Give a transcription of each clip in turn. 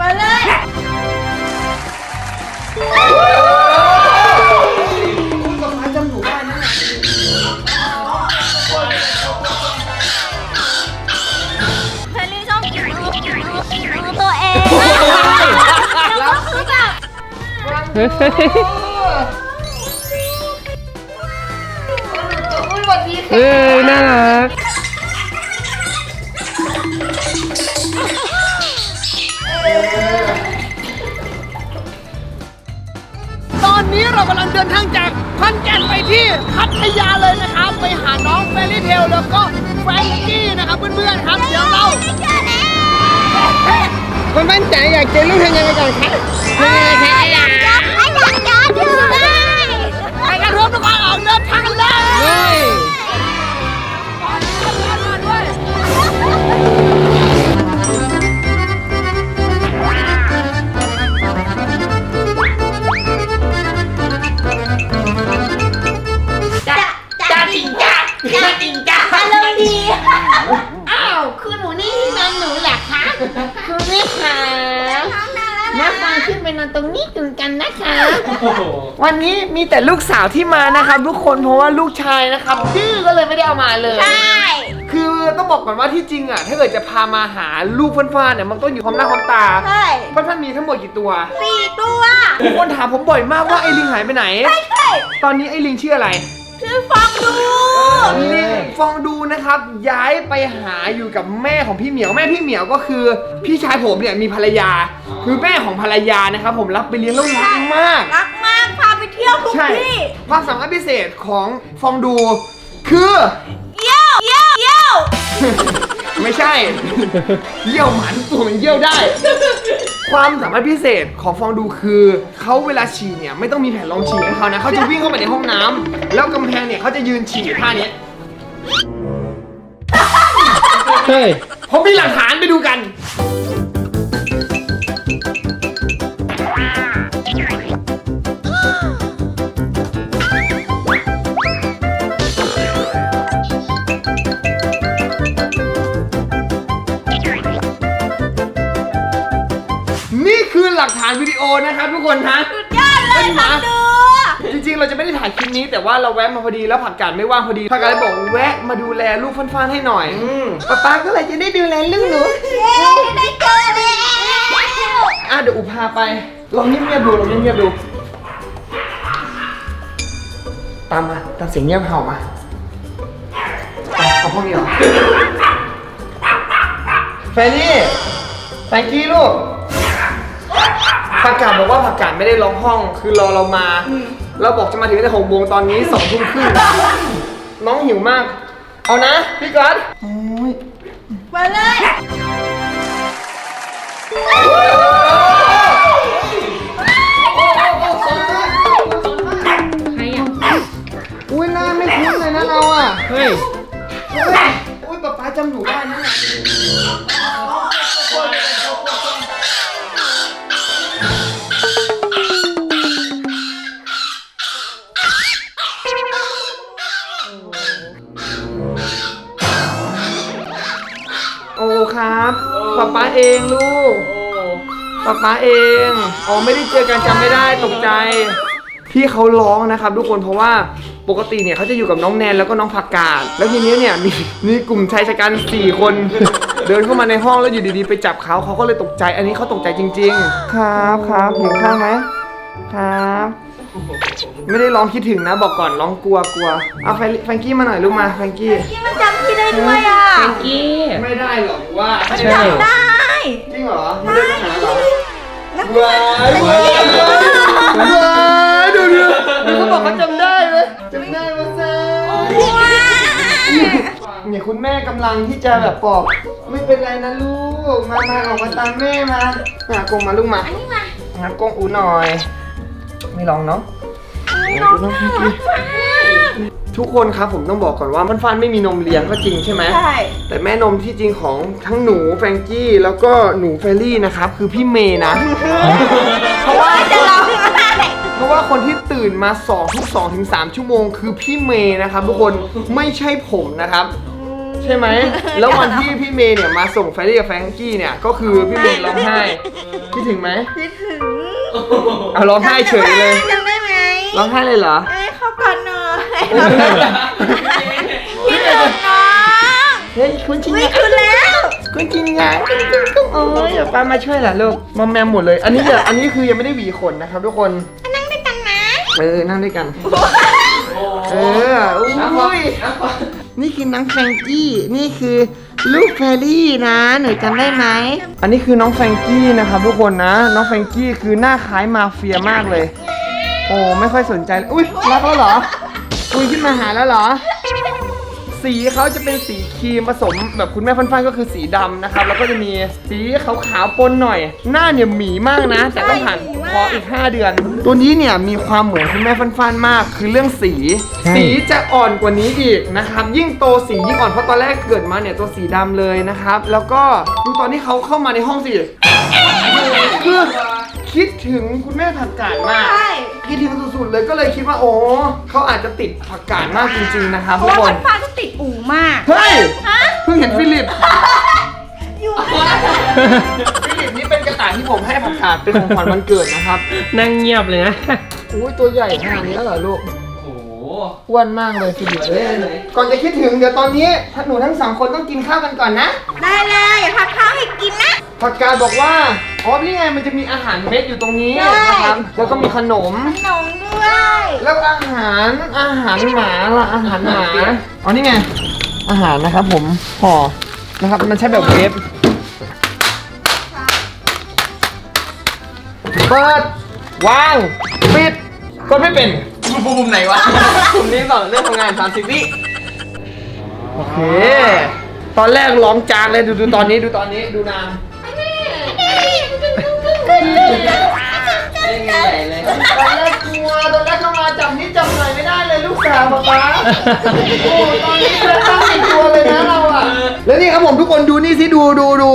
มาเลย คุณกับมาจำหนูได้นะเฟรลี่ชอบกินดูตัวเองแล้วก็คือแบบเอ้ยน่ารัก ตอนนี้เรากำลังเดินทางจากพันแก่นไปที่พัทยาเลยนะครับ ไปหาน้องเฟรี่เทลแล้วก็แฟรงกี้นะครับเพื่อนๆครับ เดี๋ยวเราไม่เจอแล้วคนมั่นใจอยากเจอลูกทำยังไงก่อนคะทำยังไงคะอยากย้อนอยากย้อนดูเลยไปกันทุกคนออกเดินทางเลย กันกันนะคะวันนี้มีแต่ลูกสาวที่มานะครับทุกคนเพราะว่าลูกชายนะครับดื้อก็เลยไม่ได้เอามาเลย ใช่ คือต้องบอกก่อนว่าที่จริงอะถ้าเกิดจะพามาหาลูกฟ้านๆเนี่ยมันต้องอยู่พร้อมหน้าพร้อมตาใช่ฟ้านๆมีทั้งหมดกี่ตัวสี่ตัวทุกคนถามผมบ่อยมากว่าไอ้ลิงหายไปไหน ใช่ใช่ตอนนี้ไอ้ลิงชื่ออะไร ชื่อฟองดู ลิงฟองดูนะครับ ย้ายไปหาอยู่กับแม่ของพี่เหมียวแม่พี่เหมียวก็คือ พี่ชายผมเนี่ยมีภรรยา คือแม่ของภรรยานะครับ ผมรับไปเลี้ยงแล้วรักมาก รักมากพาไปเที่ยวทุกใช่ที่ ความสามารถพิเศษของฟองดู คือ เยี่ยว เยี่ยว เยี่ยว ไม่ใช่ เยี่ยวหมันตัวมันเยี่ยวได้ ความสามารถพิเศษของฟองดูคือเขาเวลาฉี่เนี่ยไม่ต้องมีแผ่นรองฉี่ให้เขานะเขาจะวิ่งเข้าไปในห้องน้ำแล้วกำแพงเนี่ยเขาจะยืนฉี่ท่านี้เฮ้ย ผมมีหลักฐานไปดูกันนี่ หลักฐานวิดีโอนะครับทุกคนฮะสุดยอดเลยฟองดูจริงๆ เราจะไม่ได้ถ่ายคลิปนี้แต่ว่าเราแวะมาพอดีแล้วผักกาดไม่ว่างพอดีผักกาดเลยบอกแวะมาดูแลลูกฟันๆให้หน่อยป๊าป๊าก็เลยจะได้ดูแลลูกหนู เย้ได้เจอแล้วอะเดี๋ยวอุพาไปลองเงียบๆดูลองเงียบๆดู ตามมาตามเสียงเงียบเห่ามาไปเอาห้องนี้เหรอแฟนนี่แฟนกี้ลูก ผักกาดบอกว่าผักกาดไม่ได้ล็อกห้อง คือรอเรามาเราบอกจะมาถึงตั้งแต่หกโมงตอนนี้สองทุ่มครึ่งน้องหิวมาก เอานะพี่ก๊อตโอ้ยมาเลยอุ้ยหน้าไม่คุ้นเลยนะเราอะ เฮ้ยเฮ้ยอุ้ยป๊าป๊าจำหนูได้นะ เองลูกป๊าป๊าเองอ๋อไม่ได้เจอกันจำไม่ได้ตกใจ ที่เขาร้องนะครับทุกคนเพราะว่าปกติเนี่ยเขาจะอยู่กับน้องแนนแล้วก็น้องผักกาดแล้วทีนี้เนี่ยมีมีกลุ่มชายชะกันสี่คน เดินเข้ามาในห้องแล้วอยู่ดีๆ ไปจับเขาเขาก็เลยตกใจ อันนี้เขาตกใจจริง ๆ ครับครับหิวข้าวไหมครับไม่ได้ร้องคิดถึงนะบอกก่อนร้องกลัวกลัวเอาแฟรงแฟรงกี้มาหน่อยลูกมาแฟรงกี้ ที่มันจำพี่ได้ด้วยอะกี้ ไม่ได้หรอกว่ามันใช่ จำได้ จริงเหรอไม่ได้ไปหาเหรอแล้วว้ายว้ายว้ายดูดูดูเขาบอกเขาจำได้ไหมจำได้มาซะเนี่ยคุณแม่กำลังที่จะแบบบอกไม่เป็นไรนะลูก มามาออกมาตามแม่มาหากงมาลูกมาหากงอูหน่อย ไม่ลองเนาะ ทุกคนครับผมต้องบอกก่อนว่ามันฟันไม่มีนมเลี้ยงก็จริงใช่ไหมใช่ แต่แม่นมที่จริงของทั้งหนูแฟรงกี้แล้วก็หนูเฟรลี่นะครับคือพี่เมย์นะ เพราะว่าจะร้องไห้เพราะว่าคนที่ตื่นมา2ทุก2ถึง3ชั่วโมง คือพี่เมย์นะครับทุกคนไม่ใช่ผมนะครับ ใช่ไหม แล้ววันที่พี่เมย์เนี่ยมาส่งแฟรรี่กับแฟรงกี้เนี่ยก็คือพี่เมย์ร้องไห้คิดถึงไหมคิดถึงเอาร้องไห้เฉยเลยจำได้ไหมร้องไห้เลยเหรอ เอ้ยเข้าก่อนห น่อยโอ้ยคิดถึงน้องเฮ้ยคุณจริงไม่คืนแล้วคุณจริงไงโอ้ยเดี๋ยวป้ามาช่วยเหรอลูกมอมแมมหมดเลย อันนี้เดี๋ยวอันนี้คือยังไม่ได้หวีขนนะครับทุกคนนั่งด้วยกันนะเออนั่งด้วยกัน เอออุ้ยนี่คือน้องแฟรงกี้ นี่คือลูกแฟรี่นะหนูจำได้ไหม อันนี้คือน้องแฟรงกี้นะครับทุกคนนะ น้องแฟรงกี้คือหน้าคล้ายมาเฟียมากเลย โอ้ไม่ค่อยสนใจเลยอุ้ยรักแล้วเหรอ คุยขึ้นมาหาแล้วเหรอ สีเขาจะเป็นสีครีมผสมแบบคุณแม่ฟันฟันๆก็คือสีดำนะครับ แล้วก็จะมีสีขาวๆปนหน่อย หน้าเนี่ยหมีมากนะ แต่ต้องผ่านพออีก 5 เดือน ตัวนี้เนี่ยมีความเหมือนคุณแม่ฟันฟันๆมาก คือเรื่องสีใช่สีจะอ่อนกว่านี้อีกนะครับ ยิ่งโตสียิ่งอ่อนเพราะตอนแรกเกิดมาเนี่ยตัวสีดำเลยนะครับ แล้วก็ดูตอนที่เขาเข้ามาในห้องสิคือ คิดถึงคุณแม่ผักกาดมาก ใช่คิดถึงสุดๆเลยก็เลยคิดว่าโอ้เขาอาจจะติดผักกาดมากจริงๆนะครับเพทุราะกว่าควันนฟ้าก็ติดอู่มากเฮ้ยฮะเพิ่งเห็นฟิลิป อยู่ฟิลิปนี่เป็นกระต่ายที่ผมให้ผักกาดเป็นของขวัญวันเกิดนะครับ นั่งเงียบเลยนะ อุ้ยตัวใหญ่ขนาดนี้แล้วเหรอลูกโอ้โหอ้วนมากเลยฟิลิปเลยก่อนจะคิดถึงเดี๋ยวตอนนี้หนูทั้งสองคนต้องกินข้าวกันก่อนนะ ได้เลยอย่าพักข้าวให้กินนะ ผักกาดบอกว่าอ๋อนี่ไงมันจะมีอาหารเม็ดอยู่ตรงนี้ใช่ นะครับแล้วก็มีขนม ขนมด้วยแล้วอาหารอาหารหมาล่ะอาหารหมาอ๋อนี่ไง อาหารนะครับผมห่อนะครับมันใช้แบบเวฟเปิดวางปิดกดไม่เป็น ปุ่มไหนวะผมนี้ก่อนเรื่องทำงาน30วิโอเค ตอนแรกร้องจางเลยดูดูตอนนี้ดูตอนนี้ดูนางเล่นกันใหญ่เลยตอนแรกกลัวตอนแรกเข้ามาจับนิดจับหน่อยไม่ได้เลยลูกสาวป๊าป๊าโอ้ตอนนี้เราตั้งติดตัวเลยนะเราอะแล้วนี่ครับผมทุกคนดูนี่สิดูดูดู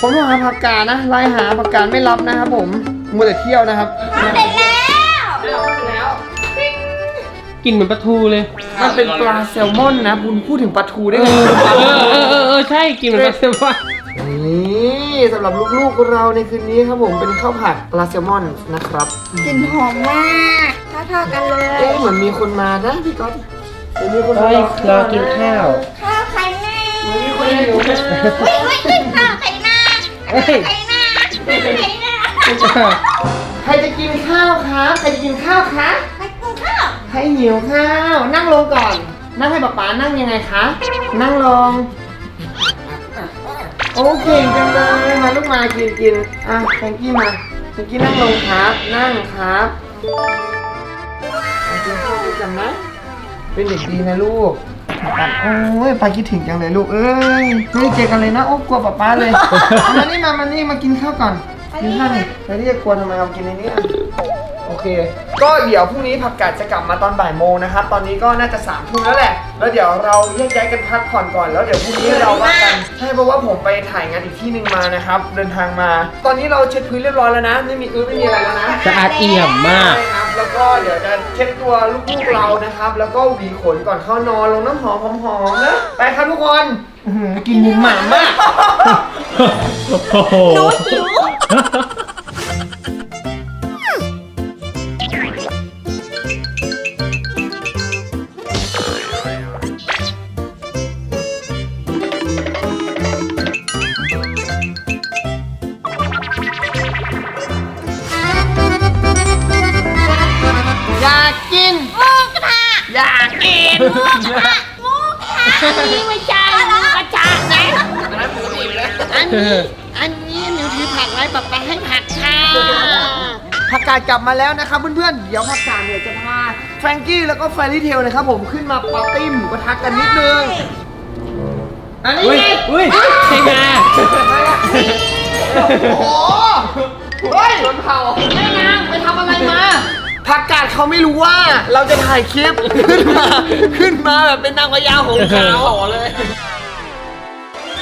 ผมต้องหาผักกาดนะไล่หาผักกาดไม่รับนะครับผมมัวแต่เที่ยวนะครับเสร็จแกินเหมือนปลาทูเลย มันเป็นปลาแซลมอนนะคุณพูดถึงปลาทูได้เอไงอเออเออเออเออใช่กินเหมือนปลาแซลมอน นี่สำหรับลูกๆเราในคืนนี้ครับผมเป็นข้าวผัดปลาแซลมอนนะครับกลิ่นหอมมากเท่าๆกันเลยเอ๊ะเหมือนมีคนมานะพี่ก๊อตเหมือนมีคนมาเฮ้ยรอกินข้าวข้าวไข่หน้าเหมือนมีคนหิวนะเฮ้ยเฮ้ยเฮ้ยข้าวไข่หน้าเฮ้ยไข่หน้าไข่หน้า ใครจะกินข้าวคะใครจะกินข้าวคะไปกินข้าว ใครหิวข้าว นั่งลงก่อน นั่งให้ป๊าป๊านั่งยังไงคะ นั่งลง โอ้เก่งจังเลย มาลูกมากินกินอะแฟรงกี้มาแฟรงกี้นั่งลงครับ นั่งครับมากินข้าวด้วยกันนะ เป็นเด็กดีนะลูกปัดโอ้ยปาคิดถึงจังเลยลูก เอ้ย ไม่ได้เจอกันเลยนะ โอ้กลัวป๊าป๊าเลยเอามานี่มามานี่มากินข้าวก่อน กินข้าวนี่แล้วนี่จะกลัวทำไมเอากินในนี้อะโอ เค ก็เดี๋ยวพรุ่งนี้ผักกาดจะกลับมาตอนบ่ายโมงนะครับ ตอนนี้ก็น่าจะสามทุ่มแล้วแหละ แล้วเดี๋ยวเราแยกย้ายกันพักผ่อนก่อน แล้วเดี๋ยวพรุ่งนี้เราว่ากัน ใช่เพราะว่าผมไปถ่ายงานอีกที่หนึ่งมานะครับ เดินทางมา ตอนนี้เราเช็ดพื้นเรียบร้อยแล้วนะ ไม่มีอื้อไม่มีอะไรแล้วนะ สะอาดเอี่ยมมาก ใช่ครับ แล้วก็เดี๋ยวจะเช็ดตัวลูกๆเรานะครับ แล้วก็หวีขนก่อนเข้านอน ลงน้ำหอมหอมๆนะ ไปครับทุกคนอื้อหือกินหมูหมามากโอ้โหหนูหิวากกินมูกระทะมูกระทะนี่ไม่ใช่มูกระทะนะอันนี้อันนี้หนูถือผักไว้ป๊าป๊าให้ผักค่ะผักกาดกลับมาแล้วนะครับเพื่อนๆ เดี๋ยวผักกาดเนี่ยจะพาแฟรงกี้แล้วก็แฟรี่เทลนะครับผมขึ้นมาปาร์ตี้หมูกระทะกันนิดนึง อันนี้อุ้ยไงอุ้ยใช่มาโอ้โหเฮ้ยโดนเผาไม่นางไปทำอะไรมา ผักกาดเขาไม่รู้ว่าเราจะถ่ายคลิป ขึ้นมาขึ้นมาแบบเป็นนางพญาของเขาเลย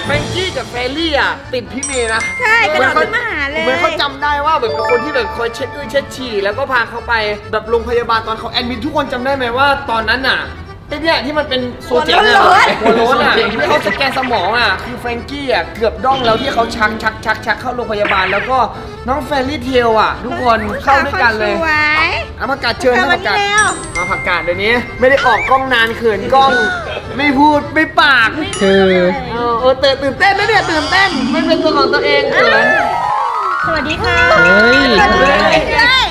แฟรงกี้กับแฟรี่อะติดพี่เมย์นะใช่กระโดดหมืขึ้นมาหาเลยเหมือนเขาจำได้ว่าแบบเป็นคนที่แบบคอยเช็ดอื้อเช็ดฉี่แล้วก็พาเขาไปแบบโรงพยาบาลตอนเขาแอดมิททุกคนจำได้ไหมว่าตอนนั้นน่ะ ไอ้เนี่ยที่มันเป็นโซเจนอะหัวโล้นอะที่เขาสแกนสมองอะคือแฟรงกี้อะเกือบด้องแล้วที่เขาชักชักชักชักเข้าโรงพยาบาลแล้วก็น้องแฟรรี่เทลอะทุกคนเข้าด้วยกันเลย สวย เอาผักกาดเชิญเอานะมาผักกาดนี่แล้วมาผักกาดเดี๋ยวนี้ ไม่ได้ออกกล้องนานเขินกล้อง ไม่พูดไม่ปากคือ เออเออตื่นตื่นเต้นนะเนี่ยตื่นเต้นไม่เป็นตัวของตัวเองเขิน สวัสดีค่ะ เฮ้ยทำไม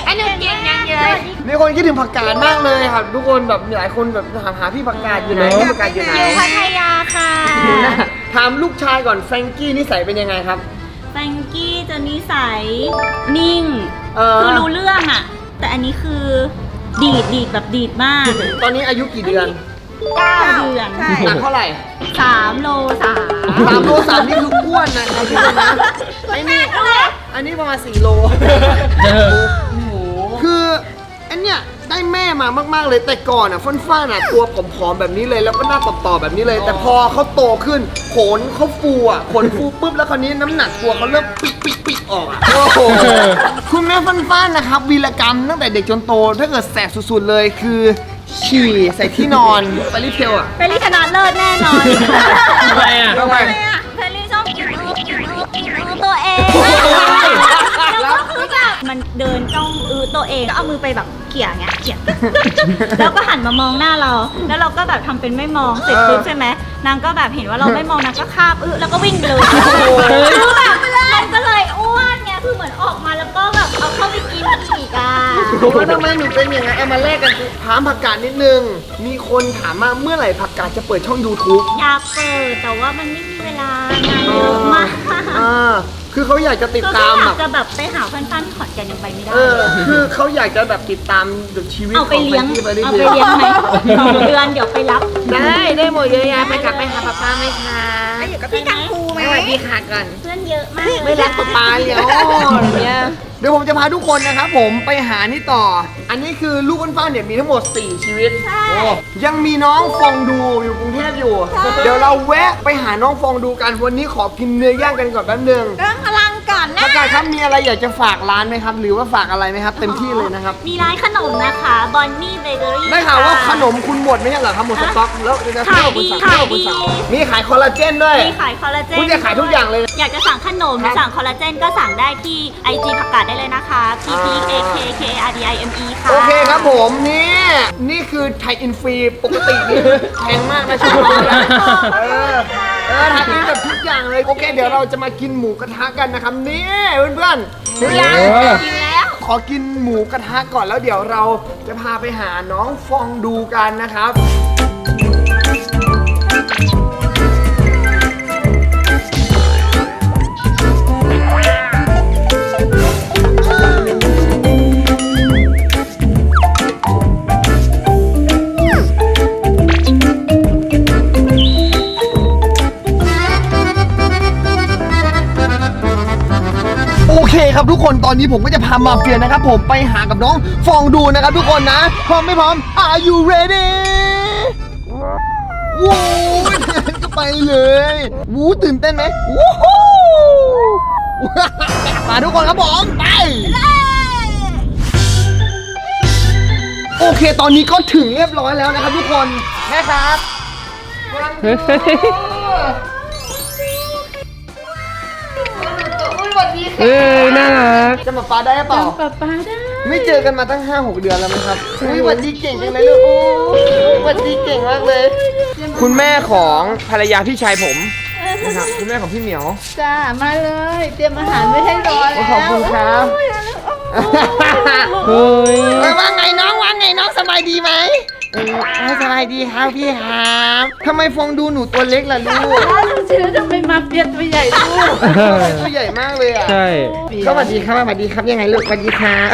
อันนี้เก่งยังเลย มีคนคิดถึงผักกาดมากเลยครับทุกคนแบบหลายคนแบบถามหาพี่ผักกาดอยู่ไหนพี่ผักกาดอยู่ไหนอยู่พัทยาค่ะถามลูกชายก่อนแฟรงกี้นิสัยเป็นยังไงครับ แฟรงกี้จะนิสัยนิ่ง เออ คือรู้เรื่องอะแต่อันนี้คือดีดดีดแบบดีดมากตอนนี้อายุกี่เดือน9เดือนหนักเท่าไหร่3โล3สามโลสามนี่คืออ้วนนะครับทุกคนนะไอ้นี่อันนี้ประมาณ4โลเออคือ อันเนี้ยได้แม่มามากๆเลยแต่ก่อนอะฟ้อนๆอะตัวผอมๆแบบนี้เลยแล้วก็หน้าต่อๆแบบนี้เลย แต่พอเขาโตขึ้นขนเขาฟูอะขนฟูปุ๊บแล้วคราวนี้น้ำหนักตัวเขาเริ่มปิกปิกปิกออกอะโอ้โหคุณแม่ฟ้านๆนะครับวีรกรรมตั้งแต่เด็กจนโตถ้าเกิดแสบสุดๆเลยคือฉี่ใส่ที่นอนไปรีเทลอะเฟรนลี่ชนะเลิศแน่นอนทำไมอะ ทำไมเฟรนลี่ชอบกินอื้อกินอื้อกินอื้อตัวเอง มันเดินจ้องอื้อตัวเองก็เอามือไปแบบเขี่ยเงี้ยเขี่ยแล้วก็หันมามองหน้าเรา แล้วเราก็แบบทำเป็นไม่มองเสร็จปุ๊บใช่ไหมนางก็แบบเห็นว่าเราไม่มองนางก็คาบอื้อแล้วก็วิ่งไปเลยคือแบบมันก็เลยอ้วนไงคือเหมือนออกมาแล้วก็แบบเอาเข้าไปกินอีกอะผมว่าทำไมหนูเป็นอย่างนั้นเอามาแลกกันถามผักกาดนิดนึง มีคนถามมาเมื่อไหร่ผักกาดจะเปิดช่อง YouTube อยากเปิดแต่ว่ามันไม่มีเวลางานเยอะมาก อ่า คือเขาอยากจะติดก็ตามอแบยากบจะแบบไปหาแฟนๆที่ขอนแก่นยังไปไม่ได้เออ คือเขาอยากจะแบบติดตามแบบชีวิตเอาไปเลี้ยงของ Frankie เอาไปเลี้ยงไหมสองเดือนเดี๋ยวไปรับ ได้ได้หมดเยอะแยะไปกลับไปหาป้าป้าไหมคะ อยู่กับพี่กังฟูไหมสวัสดีค่ะก่อน เพื่อนเยอะมากไม่รักป้าป้าเลยอ๋ออย่างเงี้ยเดี๋ยวผมจะพาทุกคนนะครับผมไปหานี่ต่อ อันนี้คือลูกอ้นๆเนี่ยมีทั้งหมด 4 ชีวิตโอ้ยังมีน้องฟองดูอยู่กรุงเทพอยู่ เดี๋ยวเราแวะไปหาน้องฟองดูกันวันนี้ขอกินเนื้อย่างกันก่อนแป๊บนึงเรื่องพลัง ก่อนนะประกาศครับมีอะไรอยากจะฝากร้านไหมครับ หรือว่าฝากอะไรไหมครับ เต็มที่เลยนะครับ มีร้านขนมนะคะบอนนี่เบเกอรี่ได้ข่าวว่าขนมคุณหมดไม่ใช่เหรอครับหมดสต็อกแล้วจะเที่ยวคุณสั่งขายเที่ยวดีคุณสั่งมีขายคอลลาเจนด้วยมีขายคอลลาเจนคุณจะขายทุกอย่างเลย อยากจะสั่งขนมหรือสั่งคอลลาเจนก็สั่งได้ที่ IG ผักกาดได้เลยนะคะ P P A K K R D I M E ค่ะโอเคครับผมนี่นี่คือไทยอินฟรีปกตินี่แพงมากนะช่วงนี้นะ เออเออไทยอินแบบทุกอย่างเลย โอเค เดี๋ยวเราจะมากินหมูกระทะกันนะครับ นี่เพื่อนๆหิวยังเออกินแล้ว ขอกินหมูกระทะก่อนแล้วเดี๋ยวเราจะพาไปหาน้องฟองดูกันนะครับ ครับทุกคนตอนนี้ผมก็จะพามาเฟียนะครับผมไปหากับน้องฟองดูนะครับทุกคนนะ พร้อมไม่พร้อม Are you ready วู้ก็ไปเลยวู้ตื่นเต้นไหมวู้ฮู้มาทุกคนครับผมไปโอเค ตอนนี้ก็ถึงเรียบร้อยแล้วนะครับทุกคนแม่ครับ เอ้ยน่ารักจะมาฟ้าได้หรือเปล่าป๊าป๊าได้ไม่เจอกันมาตั้ง 5 6 เดือนแล้วไหมครับอุ้ยหวัดดีเก่งจังเลยลูกโอ้ยหวัดดีเก่งมากเลย คุณแม่ของภรรยาพี่ชายผมนะครับคุณแม่ของพี่เหมียว จ้ามาเลย เตรียมอาหารไว้ให้รอแล้วขอบคุณครับเฮ้ย เอ้ยว่าไงน้องว่าไงน้องสบายดีไหม เออสบายดีครับพี่ครับทำไมฟองดูหนูตัวเล็กล่ะลูกอ้าวลูกชื่อทำไมมาเปลี่ยนตัวใหญ่ลูกตัวใหญ่มากเลยอะใช่สวัสดีครับสวัสดีครับยังไงลูกสวัสดีครับ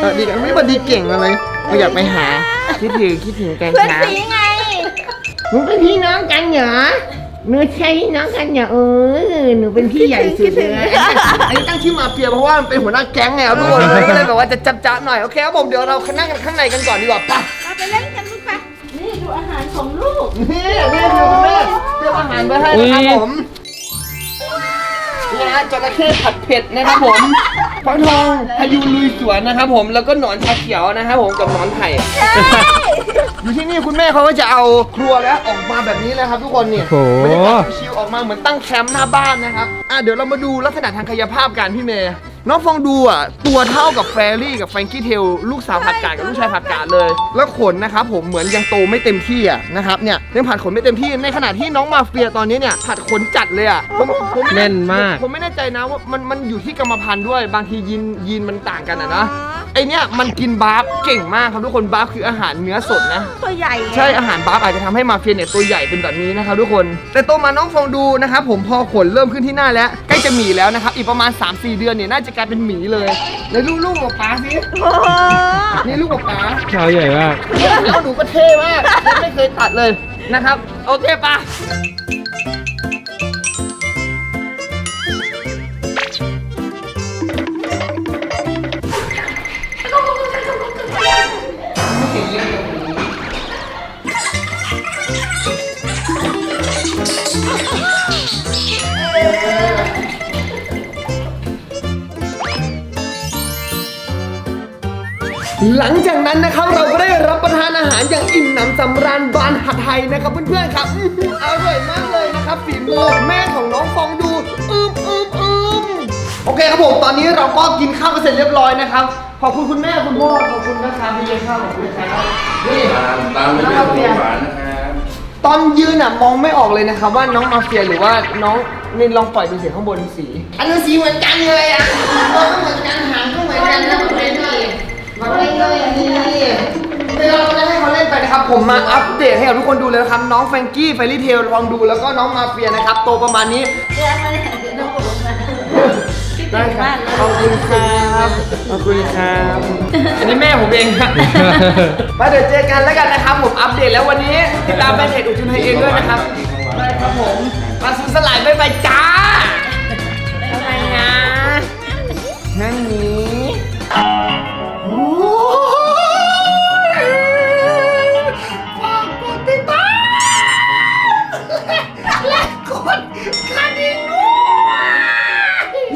สวัสดีครับไม่สวัสดีเก่งเลยเราอยากไปหาคิดถึงคิดถึงกันเพื่อนครับสีไงหนูเป็นพี่น้องกันเหรอหนูใช่พี่น้องกันเหรอเออหนูเป็นพี่ใหญ่สุดเลยอันนี้ตั้งชื่อมาเฟียเพราะว่ามันเป็นหัวหน้าแก๊งไงครับทุกคนก็เลยแบบว่าจะจับจ้าหน่อยโอเคครับผมเดี๋ยวเรานั่งกันข้างในกันก่อนดีกว่าป่ะ ลูก นี่แม่เดี๋ยวคุณแม่เตรียมอาหารไว้ให้นะครับผมนี่นะจระเข้ผัดเผ็ดนะครับผมฟักทองพายุลุยสวนนะครับผมแล้วก็หนอนชาเขียวนะครับผมกับหนอนไผ่อยู่ที่นี่คุณแม่เขาก็จะเอาครัวแล้วออกมาแบบนี้เลยครับทุกคนนี่โอ้โห บรรยากาศชิลๆออกมาเหมือนตั้งแคมป์หน้าบ้านนะครับอะเดี๋ยวเรามาดูลักษณะทางกายภาพกันพี่เมย์ น้องฟองดูอะตัวเท่ากับแฟรี่กับแฟรงกี้เทลลูกสาวผัดกาดกับลูกชายผัดกาดเลย แล้วขนนะครับผมเหมือนยังโตไม่เต็มที่อะนะครับเนี่ยยังผัดขนไม่เต็มที่ในขณะที่น้องมาเฟียตอนนี้เนี่ยผัดขนจัดเลยอะผมผมแน่นมาก ผมไม่แน่ใจนะว่ามันมันอยู่ที่กรรมพันธุ์ด้วย บางทียีนยีนมันต่างกันอะนะไอเนี้ยมันกินบาร์ฟเก่งมากครับทุกคนบาร์ฟคืออาหารเนื้อสดนะ ตัวใหญ่ ใช่อาหารบาร์ฟอาจจะทำให้มาเฟียเนี่ยตัวใหญ่เป็นแบบนี้นะครับทุกคน แต่โตมาน้องฟองดูนะครับผมพอขนเริ่มขึ้นที่หน้าแล้วใกล้จะหมีแล้วนะครับอีกประมาณ 3-4 เดือนเนี่ยน่าจะกลายเป็นหมีเลยแล้วลูกๆกับป๊าสิโอ้โหนี่ลูกกับป๊าเท้าใหญ่มาก แล้วหนูก็เท่มากยังไม่เคยตัดเลยนะครับ โอเคปะ หลังจากนั้นนะครับเราก็ได้รับประทานอาหารอย่างอิ่มหนำสำราญบานหัดไทยนะครับเพื่อนๆครับอื้อหืออร่อยมากเลยนะครับฝีมือแม่ของน้องฟองดูอืมอืมอืมโอเคครับผมตอนนี้เราก็กินข้าวกันเสร็จเรียบร้อยนะครับขอบคุณคุณแม่คุณพ่อขอบคุณนะครับที่เลี้ยงข้าวขอบคุณครับนี่ตามไปด้วยขนมหวานนะครับตอนยืนอะมองไม่ออกเลยนะครับว่าน้องมาเฟียหรือว่าน้องนี่ลองปล่อยดูเสียงข้างบนสีอันนี้สีเหมือนกันเลยอะตัวก็เหมือนกันหางก็เหมือนกันนะเหมือนกัน มาเลยเลยอันนี้เดี๋ยวเราจะให้เขาเล่นไปนะครับ ผมมาอัปเดตให้กับทุกคนดูเลยนะครับ น้องแฟรงกี้ไฟรี่เทลลองดูแล้วก็น้องมาเฟียนะครับ โตประมาณนี้เดี๋ยวมาเลยเดี๋ยวต้องกดลงมาได้ครับขอบคุณครับขอบคุณครับ อันนี้แม่ผมเองครับมาเดี๋ยวเจอกันแล้วกันนะครับ ผมอัปเดตแล้ววันนี้ติดตามแฟนเพจอุจุนไฮเองด้วยนะครับได้ครับผมมาซื้อสลายไปไปจ้า